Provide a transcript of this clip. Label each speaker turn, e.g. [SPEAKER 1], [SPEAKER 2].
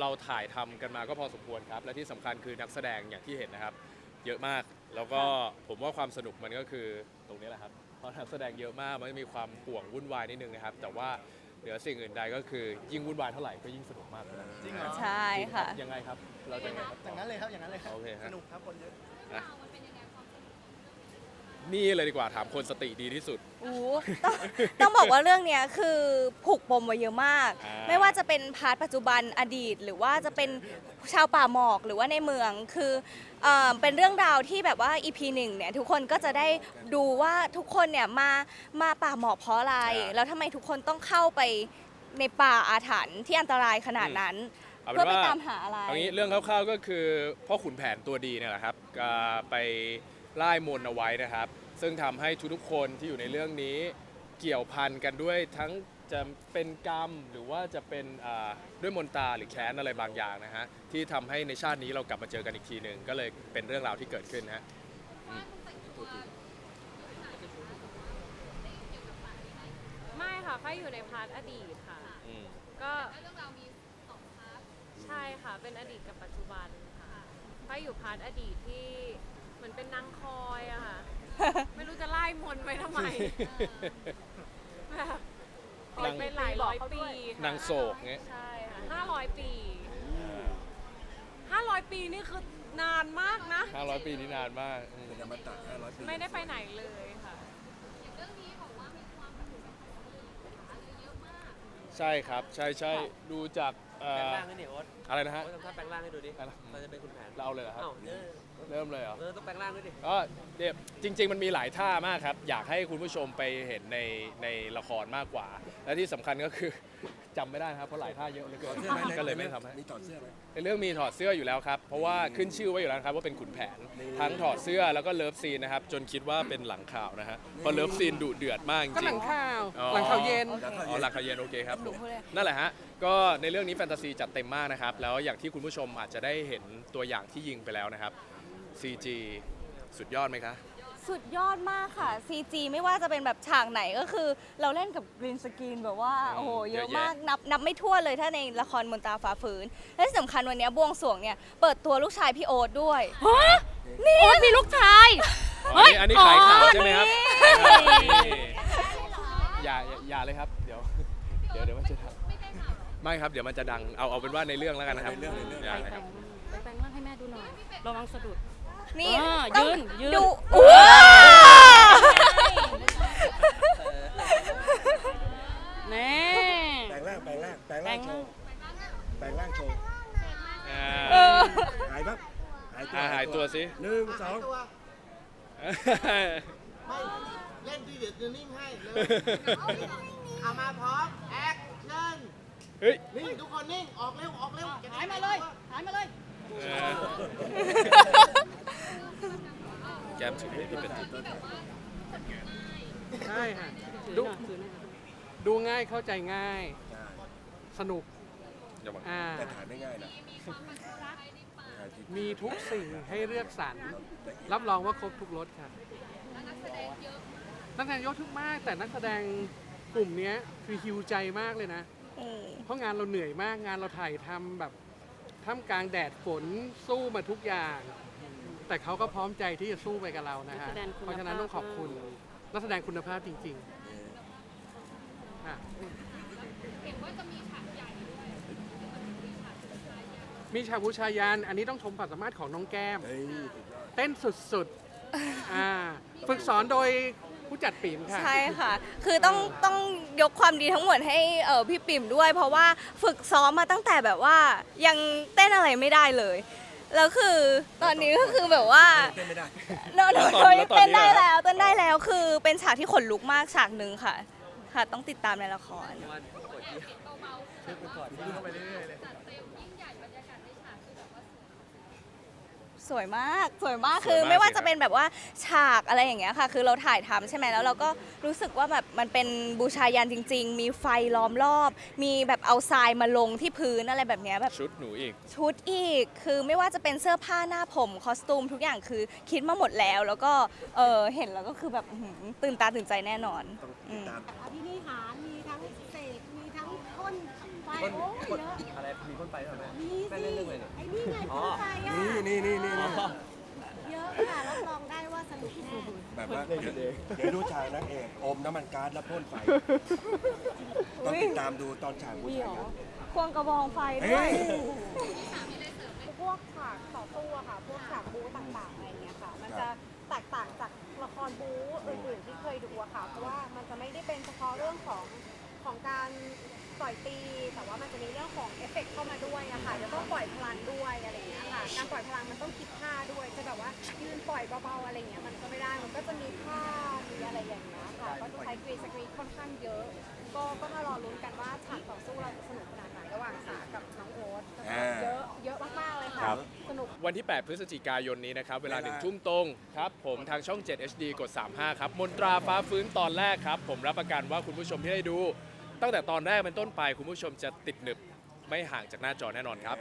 [SPEAKER 1] เราถ่ายทำกันมาก็พอสมควรครับ และที่สำคัญคือนักแสดงอย่างที่เห็นนะครับ เยอะมากแล้วก็ผมว่าความสนุกมันก็คือตรงนี้แหละครับเพราะนักแสดงเยอะมากมันก็มีความป่วงวุ่นวายนิดนึงนะครับ แต่ว่าเหนือสิ่งอื่นใดก็คือยิ่งวุ่นวายเท่าไหร่ก็ยิ่งสนุกมากเท่านั้น
[SPEAKER 2] จริงเหรอ
[SPEAKER 3] ใช่ค่ะ
[SPEAKER 1] ยังไงครับ เราจะยังไงครับ
[SPEAKER 2] อย่างนั้นเลยครับอย่างนั้นเลยครับ
[SPEAKER 1] โอเคฮะ
[SPEAKER 2] สนุกครับคนเยอะ
[SPEAKER 1] นะนี่เลยดีกว่าถามคนสติดีที่สุด
[SPEAKER 3] อู้ต้องต้องบอกว่าเรื่องเนี้ยคือผูกปมไว้เยอะมาก
[SPEAKER 1] อ่า
[SPEAKER 3] ไม่ว่าจะเป็นพาร์ทปัจจุบันอดีต หรือว่าจะเป็นชาวป่าหมอกหรือว่าในเมืองคือเอ่อเป็นเรื่องราวที่แบบว่า EP หนึ่งเนี่ยทุกคนก็จะได้ดูว่าทุกคนเนี่ยมามาป่าหมอกเพราะอะไร แล้วทำไมทุกคนต้องเข้าไปในป่าอาถรรพ์ที่อันตรายขนาดนั้น
[SPEAKER 1] เอาเป็
[SPEAKER 3] เพื่อนไป
[SPEAKER 1] ว่า
[SPEAKER 3] ตามหาอะไร
[SPEAKER 1] เอางี้เรื่องคร่าวๆก็คือพ่อขุนแผนตัวดีเนี่ยแหละครับก็ไปไล่มนต์เอาไว้นะครับ ซึ่งทำให้ทุกๆคนที่อยู่ในเรื่องนี้เกี่ยวพันกันด้วยทั้งจะเป็นกรรมหรือว่าจะเป็นอ่าด้วยมนตราหรือแค้นอะไรบางอย่างนะฮะที่ทำให้ในชาตินี้เรากลับมาเจอกันอีกทีหนึ่งก็เลยเป็นเรื่องราวที่เกิดขึ้นนะฮะ
[SPEAKER 4] ไม่ค่ะค่อยอยู่ในพาร์ทอดีตค่ะ
[SPEAKER 1] อืม
[SPEAKER 4] ก็ใช่ค่ะ เป็นอดีตกับปัจจุบันค่ะค่อยอยู่พาร์ทอดีตที่เหมือนเป็นนางคอยอะค่ะ ไม่รู้จะไล่มนต์ไปทำไมแบบปล่อยไปหลายร้อยปีค่ะ
[SPEAKER 1] นางโศกเงี้ย
[SPEAKER 4] ใช่ค่ะห้าร้อยปีห้าร้อยปีนี่คือนานมากนะ
[SPEAKER 1] 500 ปีนี่นานมากอืม
[SPEAKER 5] เป็นอมตะ500ปี
[SPEAKER 4] ไม่ได้ไปไหนเลยค่ะ
[SPEAKER 1] ใช่ครับ ใช่ใช่ดูจากเอ่
[SPEAKER 6] แปลง
[SPEAKER 1] อ
[SPEAKER 6] ร่างให้ดิโอ๊ต
[SPEAKER 1] อะไรนะฮะ
[SPEAKER 6] โอ๊ตทำท่าแปลงร่างให้ดูดิ
[SPEAKER 1] อะไร
[SPEAKER 6] เราจะเป็นคุณแผน
[SPEAKER 1] เราเอาเลยเหรอครับ
[SPEAKER 6] เอ้าเออ
[SPEAKER 1] เริ่มเลยเหรอ
[SPEAKER 6] เออต้องแปลงร่างด้วยดิ
[SPEAKER 1] ก็เดี๋ยวจริง ๆ มันมีหลายท่ามากครับ อยากให้คุณผู้ชมไปเห็นในในละครมากกว่า และที่สำคัญก็คือ จำไม่ได้นะครับเพราะหลายท่าเยอะเหลือเกิ
[SPEAKER 5] ถอด
[SPEAKER 1] น
[SPEAKER 5] เสื้อไหม
[SPEAKER 1] ก็เลยไม่ทำให้
[SPEAKER 5] มีถอดเสื้อไหม
[SPEAKER 1] ในเรื่องมีถอดเสื้ออยู่แล้วครับ เพราะว่าขึ้นชื่อไว้อยู่แล้วครับว่าเป็นขุนแผน ทั้งถอดเสื้อแล้วก็เลิฟซีนนะครับ จนคิดว่าเป็นหลังข่าวนะฮะเพราะเลิฟซีนดุเดือดมากจ
[SPEAKER 7] ก็
[SPEAKER 1] ริ
[SPEAKER 7] หลั
[SPEAKER 1] ง
[SPEAKER 7] งข่าว
[SPEAKER 1] อ๋อ
[SPEAKER 7] หลังข่าวเย็น
[SPEAKER 1] ๆอ๋อหลังข่าวเย็นโอเคครับ
[SPEAKER 3] หนูพูดเลย
[SPEAKER 1] นั่นแหละฮะ ก็ในเรื่องนี้แฟนตาซีจัดเต็มมากนะครับ แล้วอย่างที่คุณผู้ชมอาจจะได้เห็นตัวอย่างที่ยิงไปแล้วนะครับ CG สุดยอดไหมคะ
[SPEAKER 3] สุดยอดมากค่ะ CG ไม่ว่าจะเป็นแบบฉากไหนก็คือ เราเล่นกับกรีนสกรีนแบบว่า
[SPEAKER 1] อืม
[SPEAKER 3] โอ้โห เยอะ
[SPEAKER 1] เยอะแยะ
[SPEAKER 3] มากนับนับไม่ถ้วนเลยถ้าในละครมนตราฟ้าฝืน และที่สำคัญวันนี้บวงสรวงเนี่ย เปิดตัวลูกชายพี่โอ๊ตด้วย
[SPEAKER 4] นี่โอ๊ตมีลูกชาย
[SPEAKER 1] อ๋ออันนี้อันนี้ขายข่าวใช่ไหมครับ
[SPEAKER 3] นี่
[SPEAKER 1] อย่าอย่าอย่าเลยครับ เดี๋ยวเดี๋ยวเดี๋ยวมันจะดังไม่ครับเดี๋ยวมันจะดังเอาเอาเป็นว่าในเรื่องแล้วกันนะครับ
[SPEAKER 5] ในเรื่องในเรื่อง
[SPEAKER 1] อย่าเลยครับ
[SPEAKER 8] ไปแปลงร่างให้แม่ดูหน่อยระวังสะดุด
[SPEAKER 3] นี่
[SPEAKER 8] อ่า
[SPEAKER 3] ต้อง
[SPEAKER 8] ยืนยืน
[SPEAKER 3] ดูอู้
[SPEAKER 8] แน่
[SPEAKER 5] แปลงร่างแปลงร่างแปลง
[SPEAKER 8] แปล
[SPEAKER 5] ร่าง
[SPEAKER 8] ง
[SPEAKER 5] โช
[SPEAKER 8] ร่าง
[SPEAKER 5] ว์แปลงร่างโชว์
[SPEAKER 1] อ่า
[SPEAKER 3] เออ
[SPEAKER 5] หายปั๊บหายตัว
[SPEAKER 1] อ่าหายตัวสิ
[SPEAKER 5] หนึ่งสอง
[SPEAKER 2] ตัวไม่เล่นที่เดี๋ยวจะนิ่งให้เลยเอามาพร้อมแอคชั่น
[SPEAKER 1] เฮ้ย
[SPEAKER 2] นิ่งทุกคนนิ่งออกเร็วออกเร็ว
[SPEAKER 8] หายมาเลยหายมาเลย
[SPEAKER 1] เออ แก้มถือไม่เป็น
[SPEAKER 7] ใช่ค่ะ
[SPEAKER 8] ถือ
[SPEAKER 7] ดู
[SPEAKER 8] หน่อยถือหน่อย
[SPEAKER 7] ดูง่ายเข้าใจง่าย สนุก
[SPEAKER 1] อย่าบอก
[SPEAKER 7] อ่า
[SPEAKER 5] แต่ถ่ายไม่ง่ายนะถ่ายที่
[SPEAKER 7] มีทุกสิ่งให้เลือกสรรรับรองว่าครบทุกรสค่ะนักแสดงเยอะนักแสดงเยอะทุกมาก แต่นักแสดงกลุ่มเนี้ยคือฮิวใจมากเลยนะ
[SPEAKER 3] อืม
[SPEAKER 7] เพราะงานเราเหนื่อยมากงานเราถ่ายทำแบบท่ามกลางแดดฝนสู้มาทุกอย่าง แต่เขาก็พร้อมใจที่จะสู้ไปกับเรานะฮะ
[SPEAKER 8] นักแสดงคุณภาพ
[SPEAKER 7] เพราะฉะนั้นต้องขอบคุณนักแสดงคุณภาพจริงๆค่ะมีฉากบูชายัน อันนี้ต้องชมความสามารถของน้องแก้ม
[SPEAKER 5] เฮ้ยสุดยอด
[SPEAKER 7] เต้นสุดๆ อ่า ฝึกสอนโดยผู้จัดปิ่มค่ะ
[SPEAKER 3] ใช่ค่ะ คือต้องต้องยกความดีทั้งหมดให้เออพี่ปิ่มด้วย เพราะว่าฝึกซ้อมมาตั้งแต่แบบว่ายังเต้นอะไรไม่ได้เลย แล้วคือตอนนี้ก็คือแบบว่า
[SPEAKER 5] เต้นไม่ได้
[SPEAKER 3] โนโน
[SPEAKER 1] แล้วตอน
[SPEAKER 3] โน
[SPEAKER 1] แล้วตอน
[SPEAKER 3] เต้น
[SPEAKER 1] นี้
[SPEAKER 3] ได้
[SPEAKER 1] เหรอ
[SPEAKER 3] แล้วเต้นได้แล้วคือเป็นฉากที่ขนลุกมากฉากหนึ่งค่ะ ค่ะ ต้องติดตามในละคร
[SPEAKER 6] วันกดเยี่ยมช่วยไปก่อน
[SPEAKER 2] พูดเข้าไปเรื่อยๆเลย
[SPEAKER 3] สวยมากสวยมาก
[SPEAKER 1] สวยมาก
[SPEAKER 3] คือไม่ว่า
[SPEAKER 1] สิครับ
[SPEAKER 3] จะเป็นแบบว่าฉากอะไรอย่างเงี้ยค่ะ คือเราถ่ายทำใช่ไหมแล้วเราก็รู้สึกว่าแบบมันเป็นบูชายันจริง ๆ มีไฟล้อมรอบ มีแบบเอาทรายมาลงที่พื้นอะไรแบบเนี้ยแบบ
[SPEAKER 1] ชุดหนูอีก
[SPEAKER 3] ชุดอีกคือไม่ว่าจะเป็นเสื้อผ้าหน้าผมคอสตูมทุกอย่างคือคิดมาหมดแล้ว แล้วก็เออเห็นแล้วก็คือแบบอื้อหือตื่นตาตื่นใจแน่นอน
[SPEAKER 5] ต้อง
[SPEAKER 3] อื
[SPEAKER 5] ติด
[SPEAKER 3] ม
[SPEAKER 5] ตาม
[SPEAKER 8] อภินิหารมีทั้งเสกมีทั้งโคพ่นไฟ
[SPEAKER 6] พ่น
[SPEAKER 8] โอ้ย
[SPEAKER 6] พ่น
[SPEAKER 8] เยอะ
[SPEAKER 6] อะไรมีพ่นไฟด้วยเหรอแม่
[SPEAKER 8] มี
[SPEAKER 6] แม่
[SPEAKER 8] สิ
[SPEAKER 6] เล่นเรื่องอะไรเนี่ย
[SPEAKER 8] ไอ้นี่ไง
[SPEAKER 6] อ๋อ
[SPEAKER 8] พ่นไฟอะ
[SPEAKER 5] นี่นี่นี่นี่
[SPEAKER 6] อ๋อ
[SPEAKER 8] เยอะค่ะรับรองได้ว่าสนุกแน่
[SPEAKER 5] แบบว่าเดี๋ยวเดี๋ยวดูฉากนางเอกอมน้ำมันก๊าซแล้วพ่นไฟต้องติดตามดูตอนฉากผู้ชายครับ
[SPEAKER 3] ควงกระบองไฟด้
[SPEAKER 5] เฮ้
[SPEAKER 3] วย
[SPEAKER 5] ย
[SPEAKER 9] พวกฉากต่อสู้อะค่ะ พวกฉากบู๊ต่างๆอะไรเงี้ยค่ะ มันจะแตกต่างจากละครบู๊อื่นๆที่เคยดูอะค่ะ เพราะว่ามันจะไม่ได้เป็นเฉพาะเรื่องของของการต่ อยตี แต่ว่ามันจะมีเรื่องของเอฟเฟกต์เข้ามาด้วยอะค่ะจะต้องปล่อยพลังด้วยอะไรเงี้ยค่ะการปล่อยพลังมันต้องคิดท่าด้วย จะแบบว่ายืนปล่อยเบาๆอะไรเงี้ยมันก็ไม่ได้มันก็จะมีท่ามีอะไรอย่างเงี้ยค่ะก็จะใช้กรีนสกรีนค่อนข้างเยอะ ก็ก็มารอลุ้นกันว่าฉากต่อสู้เราจะสนุกขนาดไหนระหว่างสากับน้องโอ๊ตก็จะเยอะเยอะมากๆเลยค่ะ
[SPEAKER 1] ครับ
[SPEAKER 9] สนุก
[SPEAKER 1] วันที่ 8 พฤศจิกายนนี้นะครับ เวลา
[SPEAKER 5] เวลา
[SPEAKER 1] 1ทุ่มตรงครับ ผมทางช่อง 7 HD กด 35 ครับ มนตราฟ้าฟื้นตอนแรกครับ ผมรับประกันว่าคุณผู้ชมที่ได้ดู ตั้งแต่ตอนแรกเป็นต้นไปคุณผู้ชมจะติดหนึบไม่ห่างจากหน้าจอแน่นอนครับ